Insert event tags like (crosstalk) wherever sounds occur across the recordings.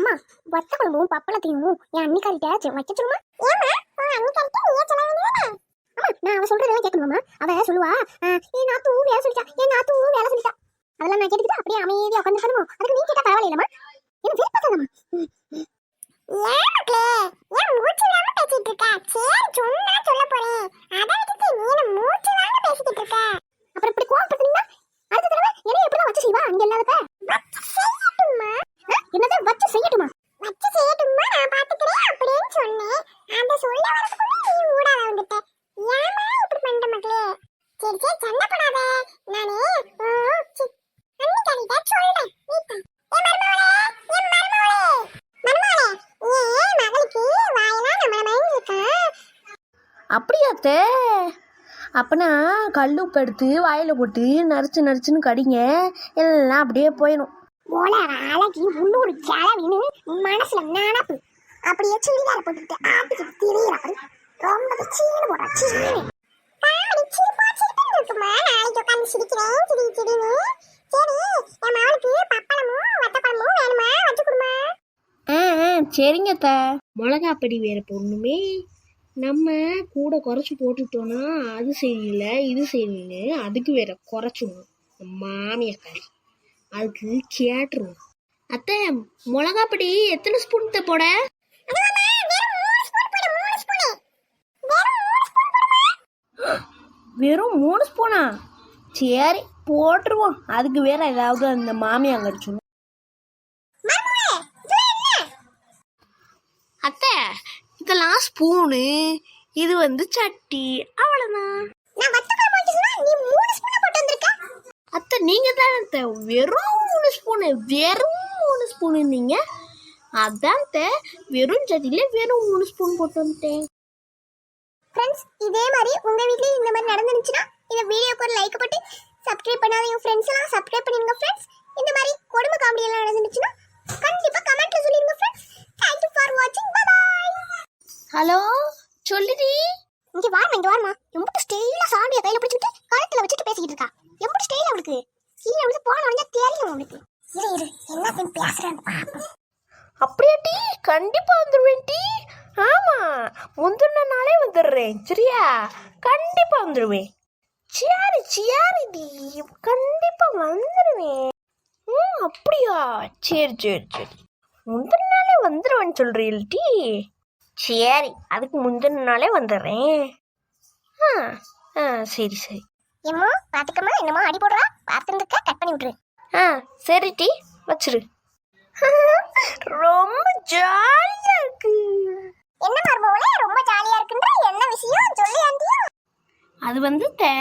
அம்மா வத்த குழம்பும் பப்பளத்தையும் என் அன்னிக்காரிட்ட வைக்க சொல்லுமா நான் அவ சொல்றதெல்லாம் கேட்கணுமா? அவ சொல்லுவா "ஆஹ், என் நாத்து வேலை சொல்லிட்டா என் நாத்து வேலை சொல்லிட்டா. அதெல்லாம் நான் கேட்டுக்கிட்டு அப்படியே அமைதியா உட்காந்து பண்ணுவோம் அதுக்கு நீ கேட்டா பரவாயில்லையம்மா எனக்கு விருப்பம் ஏன் மக்களே ஏன் மூச்சு இல்லாம பேசிட்டு இருக்க சரி சொன்னா சொல்ல போறேன் அதை விட்டுட்டு நீ என்ன மூச்சு இல்லாம பேசிட்டு இருக்க அப்புறம் இப்படி கோவப்படுத்தீங்கன்னா அடுத்த தடவை என்ன எப்படி வச்சு செய்வா அங்க இல்லாதப்ப வச்சு செய்யட்டுமா என்னது வச்சு செய்யட்டுமா? வச்சு செய்யட்டுமா நான் பாத்துக்கிறேன் அப்படின்னு சொன்னேன். அந்த சொல்ல வரதுக்குள்ள நீ ஊடாத வந்துட்ட. ஏமா இப்படி பண்ற மக்களே சரி சரி சண்டை போடாத. நானே சி, அன்னிக்காரிட்ட சொல்றேன்? அப்படியாத்தே அப்பனா கல் உப்பு எடுத்து வாயில் போட்டு நரிச்சு நரிச்சுன்னு கடிங்க. எல்லாம் அப்படியே போயிடும் போல அழகி உள்ளூர் கிளவின்னு மனசுல நினப்பு. அப்படியே சுடிதார போட்டுட்டு ஆட்டிக்கிட்டு திரியிறாரு ரொம்ப சீனு போடுறா சீனு. காமெடி சிரிப்பா சிரிப்புன்னு இருக்குமா? நாளைக்கு உட்காந்து சிரிக்கிறேன் சிரி சிரின்னு சரி என் மகளுக்கு பப்பளமும் வத்தப்பழமும் வேணுமா? வச்சு கொடுமா. ஆ ஆ சரிங்க அத்தை. மிளகாப்படி வேற பொண்ணுமே நம்ம கூட குறைச்சி போட்டுட்டோன்னா அது சரியில்லை இது சரியில்லை அதுக்கு வேற குறைச்சிடணும். மாமியாக்காரி அதுக்கு கேட்டுருவோம் அத்தை மிளகாப்படி எத்தனை ஸ்பூன் அத்தை போட? வெறும் மூணு ஸ்பூனா சரி போட்டுருவோம். அதுக்கு வேற ஏதாவது அந்த மாமியாங்க அடிச்சு அத்தை இதெல்லாம் ஸ்பூனு இது வந்து சட்டி. அவ்வளோதான் அத்தை நீங்கள் தான் வெறும் மூணு ஸ்பூனு வெறும் மூணு ஸ்பூனு நீங்க அதான் வெறும் சட்டியில் வெறும் மூணு ஸ்பூன் போட்டு வந்துட்டேன். ஃப்ரெண்ட்ஸ் இதே மாதிரி உங்க வீட்லயும் இந்த மாதிரி நடந்துருந்துச்சுன்னா இந்த வீடியோக்கு ஒரு லைக் போட்டு சப்ஸ்கிரைப் பண்ணாத என் ஃப்ரெண்ட்ஸ் எல்லாம் சப்ஸ்கிரைப் பண்ணிருங்க ஃப்ரெண்ட்ஸ் இந்த மாதிரி கொடுமை காமெடி எல்லாம் நடந்துச்சுன்னா கண்டிப்பா கமெண்ட்ல சொல்லிருங்க ஃப்ரெண்ட்ஸ் தேங்க் யூ ஃபார் வாட்சிங் பை பை ஹலோ சொல்லுடி. இங்க வாமா இங்க வாமா எம்புட்டு ஸ்டைலா சாமியை கையில பிடிச்சிட்டு கழுத்துல வச்சுட்டு பேசிக்கிட்டு இருக்கா. எப்படி ஸ்டைல் அவளுக்கு கீழே வந்து போன உடனே தெரியும் அவளுக்கு இரு இரு. என்னத்தையும் பேசுறேன்னு பாப்போம் அப்படியாட்டி கண்டிப்பா வந்துடுவேன் டி. ஆமா முந்தின நாளே வந்துடுறேன் சரியா? கண்டிப்பா வந்துடுவேன் சியாரி சியாரி டி. கண்டிப்பா வந்துடுவேன் ம் அப்படியா? சரி சரி சரி. முந்தின நாளே வந்துடுவேன்னு சொல்றீள் டி. சரி அதுக்கு முந்தின நாளே வந்துடுறேன். ஆ ஆ சரி சரி. எம்மோ பாத்துக்கம்மா என்னமோ அடி போடுறா. பார்த்துருந்துக்க கட் பண்ணி விட்டுரு. ஆ சரி டி வச்சிரு. (laughs) ரொம்ப ஜாலியா இருக்கு. என்ன மருமகளே ரொம்ப ஜாலியா இருக்குன்ற என்ன விஷயம்? சொல்லி ஆண்டியா அது வந்து தே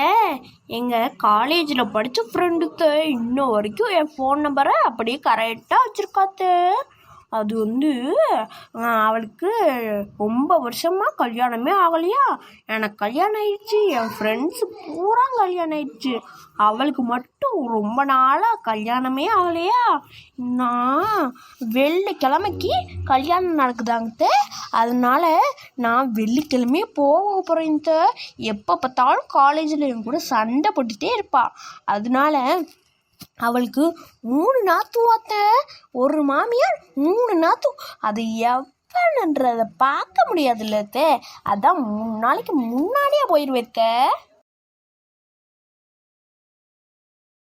எங்கள் காலேஜில் படித்த ஃப்ரெண்டுத்த இன்ன வரைக்கும் என் ஃபோன் நம்பரை அப்படியே கரெக்டாக வச்சுருக்காத்தே. அது வந்து அவளுக்கு ரொம்ப வருஷமாக கல்யாணமே ஆகலையா? எனக்கு கல்யாணம் ஆயிடுச்சு என் ஃப்ரெண்ட்ஸு பூரா கல்யாணம் ஆயிடுச்சு. அவளுக்கு மட்டும் ரொம்ப நாளாக கல்யாணமே ஆகலையா? நான் வெள்ளிக்கிழமைக்கு கல்யாணம் நடக்குதாங்க அதனால நான் வெள்ளிக்கிழமையே போக போகிறேன் எப்போ பார்த்தாலும் காலேஜில் என் கூட சண்டை போட்டுகிட்டே இருப்பாள் அதனால அவளுக்கு மூணு நாத்து வாத்த ஒரு மாமியார் மூணு நாத்து. அது எவ்வளன்றதை பார்க்க முடியாதுல்ல அத்தை. அதான் மூணு நாளைக்கு முன்னாடியே போயிடுவேத்த